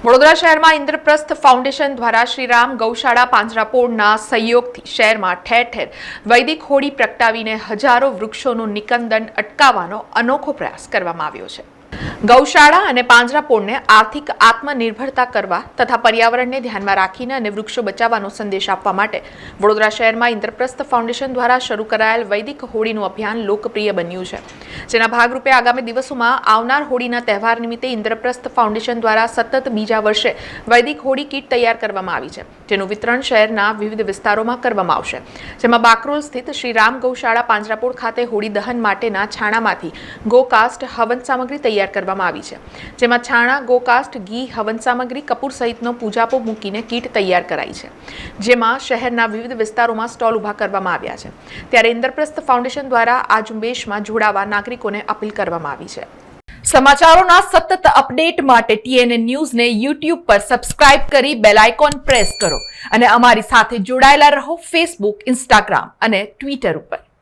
વડોદરા શહેરમાં ઇન્દ્રપ્રસ્થ ફાઉન્ડેશન દ્વારા શ્રીરામ ગૌશાળા પાંજરાપોળના સહયોગથી શહેરમાં ઠેર ઠેર વૈદિક હોળી પ્રગટાવીને હજારો વૃક્ષોનું નિકંદન અટકાવવાનો અનોખો પ્રયાસ કરવામાં આવ્યો છે. ગૌશાળા અને પાંજરાપોળને આર્થિક આત્મનિર્ભરતા કરવા તથા પર્યાવરણને ધ્યાનમાં રાખીને અને વૃક્ષો બચાવવાનો સંદેશ આપવા માટે વડોદરા શહેરમાં ઇન્દ્રપ્રસ્થ ફાઉન્ડેશન દ્વારા શરૂ કરાયેલ વૈદિક હોળીનું અભિયાન લોકપ્રિય બન્યું છે. જેના ભાગરૂપે આગામી દિવસોમાં આવનાર હોળીના તહેવાર નિમિત્તે ઇન્દ્રપ્રસ્થ ફાઉન્ડેશન દ્વારા સતત બીજા વર્ષે વૈદિક હોળી કીટ તૈયાર કરવામાં આવી છે. જેનું વિતરણ શહેરના વિવિધ વિસ્તારોમાં કરવામાં આવશે. જેમાં બાકરોલ સ્થિત શ્રી રામ ગૌશાળા પાંજરાપોળ ખાતે હોળી દહન માટેના છાણામાંથી ગોકાસ્ટ હવન સામગ્રી તૈયાર કરવામાં આવી છે. જેમાં છાણા, ગોકાસ્ટ, ઘી, હવન સામગ્રી, કપૂર સહિતનો પૂજાપો મૂકીને કીટ તૈયાર કરાઈ છે. જેમાં શહેરના વિવિધ વિસ્તારોમાં સ્ટોલ ઊભા કરવામાં આવ્યા છે. ત્યારે ઇન્દ્રપ્રસ્થ ફાઉન્ડેશન દ્વારા આ ઝુંબેશમાં જોડાવા નાગરિકોને અપીલ કરવામાં આવી છે. સમાચારોના સતત અપડેટ માટે ટીએનએ ન્યૂઝને યુટ્યુબ પર સબસ્ક્રાઇબ કરી બેલ આઇકોન પ્રેસ કરો. અને અમારી સાથે જોડાયેલા રહો ફેસબુક, ઇન્સ્ટાગ્રામ અને ટ્વિટર ઉપર.